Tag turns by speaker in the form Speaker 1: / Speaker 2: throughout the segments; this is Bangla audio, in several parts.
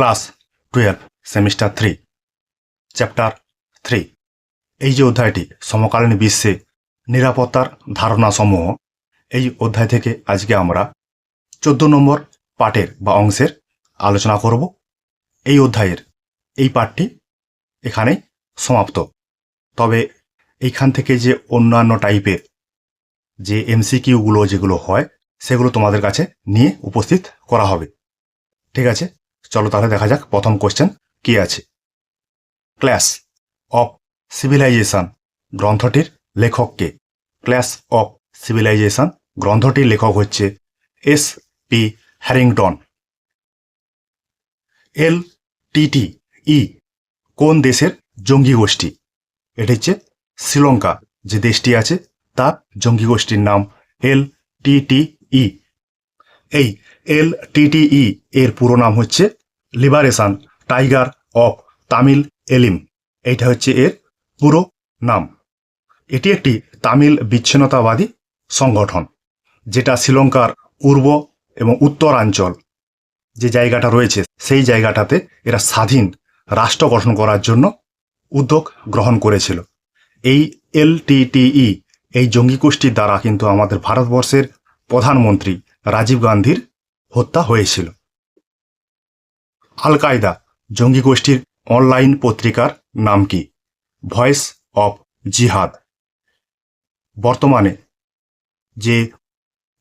Speaker 1: Class twelve, semester three, chapter three. এই যে অধ্যায়টি সমকালীন বিশ্বে নিরাপত্তার ধারণাসমূহ, এই অধ্যায় থেকে আজকে আমরা চোদ্দ নম্বর পাঠের বা অংশের আলোচনা করব। এই অধ্যায়ের এই পাঠটি এখানেই সমাপ্ত। তবে এইখান থেকে যে অন্যান্য টাইপের যে এমসিকিউগুলো যেগুলো হয়, সেগুলো তোমাদের কাছে নিয়ে উপস্থিত করা হবে। ঠিক আছে? চলো তাহলে দেখা যাক প্রথম কোশ্চেন কি আছে। ক্লাস অফ সিভিলাইজেশন গ্রন্থটির লেখককে ক্লাস অফ সিভিলাইজেশন গ্রন্থটির লেখক হচ্ছে S P Harrington L T T E কোন দেশের জঙ্গি গোষ্ঠী? এটি হচ্ছে শ্রীলঙ্কা। যে দেশটি আছে তার জঙ্গি গোষ্ঠীর নাম এল টিটিই এই এল টিটিই এর পুরো নাম হচ্ছে লিবারেশন, টাইগার অফ তামিল এলিম। এইটা হচ্ছে এর পুরো নাম। এটি একটি তামিল বিচ্ছিন্নতাবাদী সংগঠন, যেটা শ্রীলঙ্কার পূর্ব এবং উত্তরাঞ্চল যে জায়গাটা রয়েছে, সেই জায়গাটাতে এরা স্বাধীন রাষ্ট্র গঠন করার জন্য উদ্যোগ গ্রহণ করেছিল। এই এলটিটিই, এই জঙ্গি গোষ্ঠীর দ্বারা কিন্তু আমাদের ভারতবর্ষের প্রধানমন্ত্রী রাজীব গান্ধীর হত্যা হয়েছিল। আল কায়দা জঙ্গি গোষ্ঠীর অনলাইন পত্রিকার নাম কি? ভয়েস অফ জিহাদ। বর্তমানে যে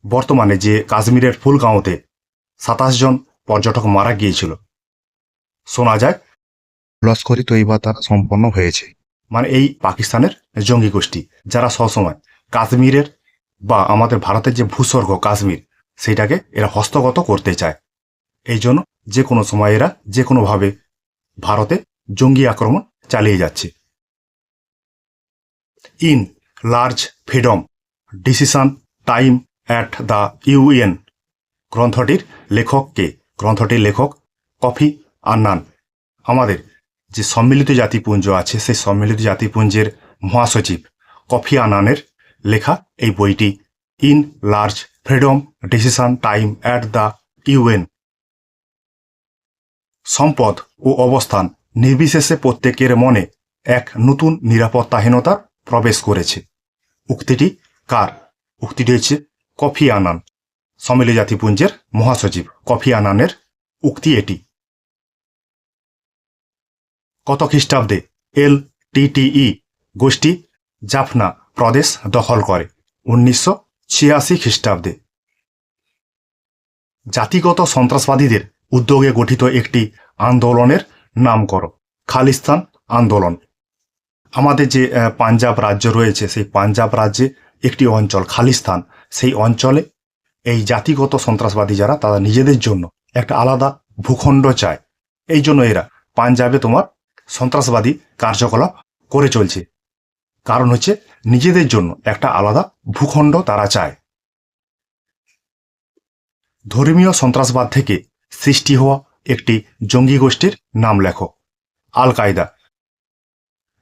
Speaker 1: বর্তমানে যে কাশ্মীরের ফুলগাঁওতে সাতাশ জন পর্যটক মারা গিয়েছিল। শোনা যায়
Speaker 2: লস্করি তৈবা তারা সম্পন্ন হয়েছে।
Speaker 1: মানে এই পাকিস্তানের জঙ্গি গোষ্ঠী যারা সবসময় কাশ্মীরের বা আমাদের ভারতের যে ভূস্বর্গ কাশ্মীর সেটাকে এরা হস্তগত করতে চায়। এই জন্য যে কোনো সময় এরা যে কোনোভাবে ভারতে জঙ্গি আক্রমণ চালিয়ে যাচ্ছে। In large freedom decision time at the UN গ্রন্থটির লেখককে গ্রন্থটির লেখক কফি আন্নান। আমাদের যে সম্মিলিত জাতিপুঞ্জ আছে, সেই সম্মিলিত জাতিপুঞ্জের মহাসচিব কফি আনানের লেখা এই বইটি, in large freedom decision time at the UN সম্পদ ও অবস্থান নির্বিশেষে প্রত্যেকের মনে এক নতুন নিরাপত্তাহীনতা প্রবেশ করেছে। উক্তিটি কার? উক্তিটি হচ্ছে কফি আনান। সম্মিলিত জাতিপুঞ্জের মহাসচিব কফি আনানের উক্তি এটি। কত খ্রিস্টাব্দে এল টিটিই গোষ্ঠী জাফনা প্রদেশ দখল করে। উনিশশো ছিয়াশি খ্রিস্টাব্দে। জাতিগত সন্ত্রাসবাদীদের উদ্যোগে গঠিত একটি আন্দোলনের নাম করো খালিস্তান আন্দোলন। আমাদের যে পাঞ্জাব রাজ্য রয়েছে, সেই পাঞ্জাব রাজ্যে একটি অঞ্চল, খালিস্তান। সেই অঞ্চলে এই জাতিগত সন্ত্রাসবাদী যারা, তারা নিজেদের জন্য একটা আলাদা ভূখণ্ড চায়। এই জন্য এরা পাঞ্জাবে তোমার সন্ত্রাসবাদী কার্যকলাপ করে চলছে। কারণ হচ্ছে নিজেদের জন্য একটা আলাদা ভূখণ্ড তারা চায়। ধর্মীয় সন্ত্রাসবাদ থেকে সৃষ্টি হওয়া একটি জঙ্গি গোষ্ঠীর নাম লেখো। আল কায়দা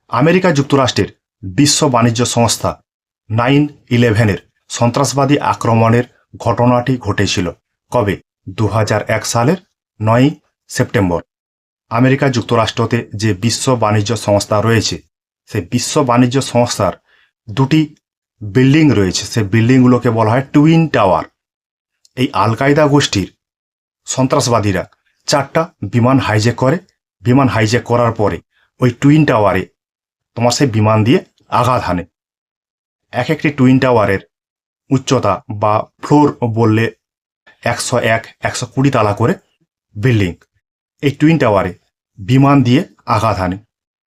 Speaker 1: আমেরিকা যুক্তরাষ্ট্রের বিশ্ব বাণিজ্য সংস্থা নাইন ইলেভেনের সন্ত্রাসবাদী আক্রমণের ঘটনাটি ঘটেছিল কবে? দু হাজার এক সালের নয় সেপ্টেম্বর। আমেরিকা যুক্তরাষ্ট্রতে যে বিশ্ব বাণিজ্য সংস্থা রয়েছে সেই বিশ্ব বাণিজ্য সংস্থার দুটি বিল্ডিং রয়েছে। সে বিল্ডিংগুলোকে বলা হয় টুইন টাওয়ার। এই আল কায়দা গোষ্ঠীর সন্ত্রাসবাদীরা চারটা বিমান হাইজ্যাক করে। বিমান হাইজ্যাক করার পরে ওই টুইন টাওয়ারে তোমার সেই বিমান দিয়ে আঘাত হানে। এক একটি টুইন টাওয়ারের উচ্চতা বা ফ্লোর বললে একশো এক, একশো কুড়ি তালা করে বিল্ডিং। এই টুইন টাওয়ারে বিমান দিয়ে আঘাত হানে।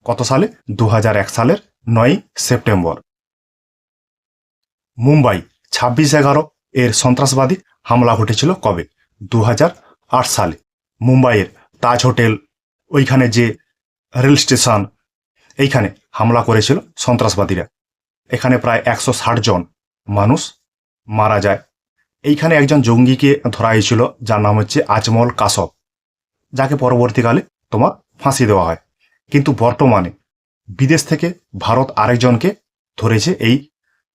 Speaker 1: কত সালে? দু সালের নয় সেপ্টেম্বর। মুম্বাই, ছাব্বিশ এগারো এর সন্ত্রাসবাদী হামলা ঘটেছিল কবে? দু সালে। মুম্বাইয়ের তাজ হোটেল, ওইখানে যে রেল স্টেশন, এইখানে হামলা করেছিল সন্ত্রাসবাদীরা। এখানে প্রায় একশো ষাট জন মানুষ মারা যায়। এইখানে একজন জঙ্গিকে ধরা হয়েছিল, যার নাম হচ্ছে আজমল কাসব, যাকে পরবর্তীকালে তোমার ফাঁসি দেওয়া হয়। কিন্তু বর্তমানে বিদেশ থেকে ভারত আরেকজনকে ধরেছে এই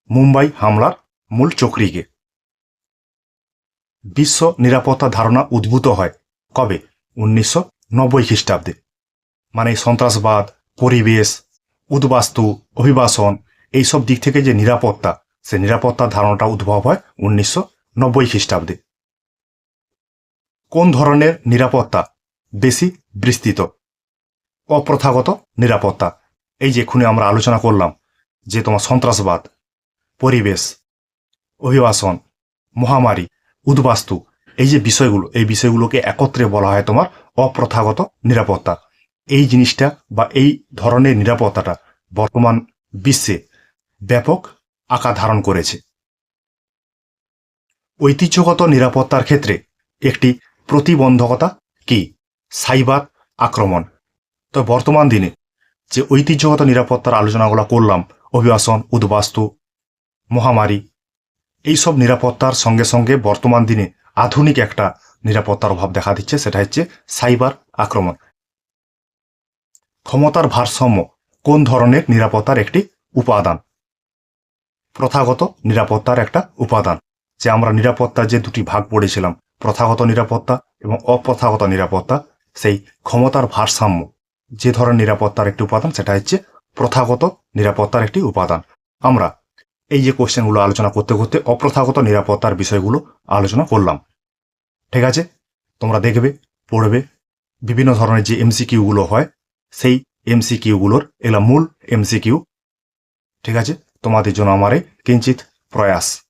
Speaker 1: মুম্বাই হামলার মূল চক্রীকে। বিশ্ব নিরাপত্তা ধারণা উদ্ভূত হয় কবে? উনিশশো নব্বই খ্রিস্টাব্দে। মানে সন্ত্রাসবাদ, পরিবেশ, উদ্বাস্তু, অভিবাসন, এইসব দিক থেকে যে নিরাপত্তা, সে নিরাপত্তার ধারণাটা উদ্ভব হয় উনিশশো নব্বই খ্রিস্টাব্দে। কোন ধরনের নিরাপত্তা? বেশি বিস্তৃত। অপ্রথাগত নিরাপত্তা। এই যে এক্ষুনি আমরা আলোচনা করলাম যে তোমার সন্ত্রাসবাদ পরিবেশ, অভিবাসন, মহামারী, উদ্বাস্তু, এই যে বিষয়গুলো, এই বিষয়গুলোকে একত্রে বলা হয় তোমার অপ্রথাগত নিরাপত্তা। এই জিনিসটা বা এই ধরনের নিরাপত্তাটা বর্তমান বিশ্বে ব্যাপক আকার ধারণ করেছে। ঐতিহ্যগত নিরাপত্তার ক্ষেত্রে একটি প্রতিবন্ধকতা কি? সাইবার আক্রমণ। তো বর্তমান দিনে যে ঐতিহ্যগত নিরাপত্তার আলোচনাগুলো করলাম, অভিবাসন, উদ্বাস্তু মহামারী। এইসব নিরাপত্তার সঙ্গে সঙ্গে বর্তমান দিনে আধুনিক একটা নিরাপত্তার অভাব দেখা দিচ্ছে, সেটা হচ্ছে সাইবার আক্রমণ। ক্ষমতার ভারসাম্য কোন ধরনের নিরাপত্তার একটি উপাদান? প্রথাগত নিরাপত্তার একটা উপাদান, যে আমরা নিরাপত্তার যে দুটি ভাগ পড়েছিলাম, প্রথাগত নিরাপত্তা এবং অপ্রথাগত নিরাপত্তা, সেই ক্ষমতার ভারসাম্য যে ধরনের নিরাপত্তার একটি উপাদান, সেটা হচ্ছে প্রথাগত নিরাপত্তার একটি উপাদান। আমরা এই যে কোশ্চেনগুলো আলোচনা করতে করতে অপ্রথাগত নিরাপত্তার বিষয়গুলো আলোচনা করলাম। ঠিক আছে? তোমরা দেখবে, পড়বে, বিভিন্ন ধরনের যে এমসিকিউগুলো হয়, সেই এমসিকিউগুলোর এগুলো মূল এমসিকিউ। ঠিক আছে? তোমাদের জন্য আমার কিঞ্চিত প্রয়াস।